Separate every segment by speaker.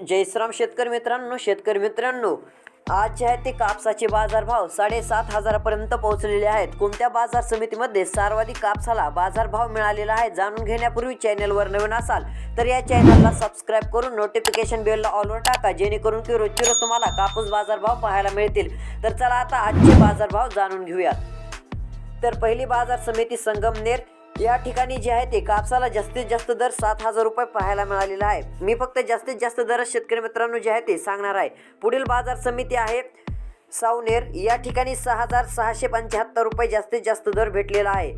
Speaker 1: जय शेतकरी मित्रांनो शेतकरी मित्रांनो आज जे आहे ते कापसाचे बाजारभाव साडेसात हजारापर्यंत पोहोचलेले आहेत. कोणत्या बाजार समितीमध्ये सर्वाधिक कापसाला बाजारभाव मिळालेला आहे जाणून घेण्यापूर्वी चॅनलवर नवीन असाल तर या चॅनलला सबस्क्राईब करून नोटिफिकेशन बेलला ऑलवर टाका जेणेकरून की रोजची रोज तुम्हाला कापूस बाजारभाव पाहायला मिळतील. तर चला आता आजचे बाजारभाव जाणून घेऊयात. तर पहिली बाजार समिती संगमनेर या ठिकाणी जे आहे ते कापसाला जास्तीत जास्त दर सात हजार रुपये पाहायला मिळालेला आहे. मी फक्त जास्तीत जास्त दर शेतकरी मित्रांनो जे आहे ते सांगणार आहे. पुढील बाजार समिती आहे सावनेर. या ठिकाणी सहा हजार सहाशे पंच्याहत्तर रुपये जास्तीत जास्त दर भेटलेला आहे.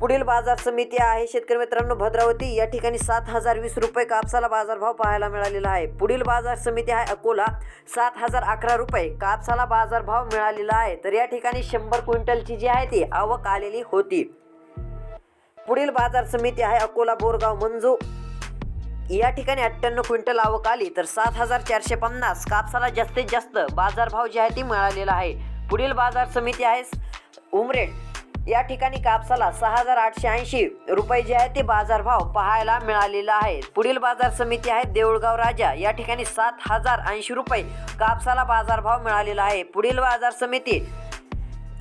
Speaker 1: पुढील बाजार समिती आहे शेतकरी मित्रांनो भद्रावती. या ठिकाणी सात हजार वीस रुपये कापसाला बाजारभाव पाहायला मिळालेला आहे. पुढील बाजार समिती आहे अकोला. सात हजार अकरा रुपये कापसाला बाजारभाव मिळालेला आहे. तर या ठिकाणी शंभर क्विंटलची जी आहे ती आवक आलेली होती. पुढील बाजार समिती आहे अकोला बोरगाव मंजू. या ठिकाणी अठ्ठ्याण्णव क्विंटल आवक आली तर सात हजार चारशे पन्नास कापसाला जास्तीत जास्त बाजारभाव जे आहे ती मिळालेला आहे. पुढील बाजार समिती आहे उमरेड. या ठिकाणी कापसाला सहा हजार आठशे ऐंशी रुपये जे आहे ते बाजारभाव पाहायला मिळालेला आहे. पुढील बाजार समिती आहे देऊळगाव राजा. या ठिकाणी सात हजार ऐंशी रुपये कापसाला बाजारभाव मिळालेला आहे. पुढील बाजार समिती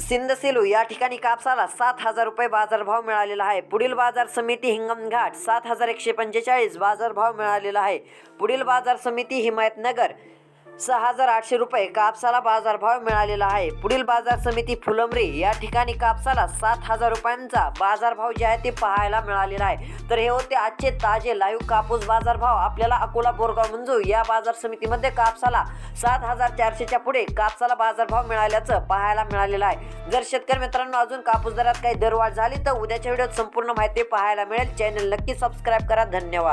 Speaker 1: सिंदसेलू या ठिकाणी कापसाला सात हजार रुपये बाजारभाव मिळालेला आहे. पुढील बाजार समिती हिंगणघाट सात हजार एकशे पंचेचाळीस बाजारभाव मिळालेला आहे. पुढील बाजार समिती हिमायतनगर सहा हजार आठशे रुपये कापसाला बाजारभाव मिळालेला आहे. पुढील बाजार समिती फुलंब्री या ठिकाणी कापसाला सात हजार रुपयांचा बाजारभाव जे आहे ते पाहायला मिळालेला आहे. तर हे होते आजचे ताजे लाईव्ह कापूस बाजारभाव. आपल्याला अकोला बोरगाव मंजू या बाजार समितीमध्ये कापसाला सात हजार चारशेच्या पुढे कापसाला बाजारभाव मिळाल्याचं पाहायला मिळालेलं आहे. जर शेतकरी मित्रांनो अजून कापूस दरात काही दरवाढ झाली तर उद्याच्या व्हिडिओत संपूर्ण माहिती पाहायला मिळेल. चॅनल नक्की सबस्क्राईब करा. धन्यवाद.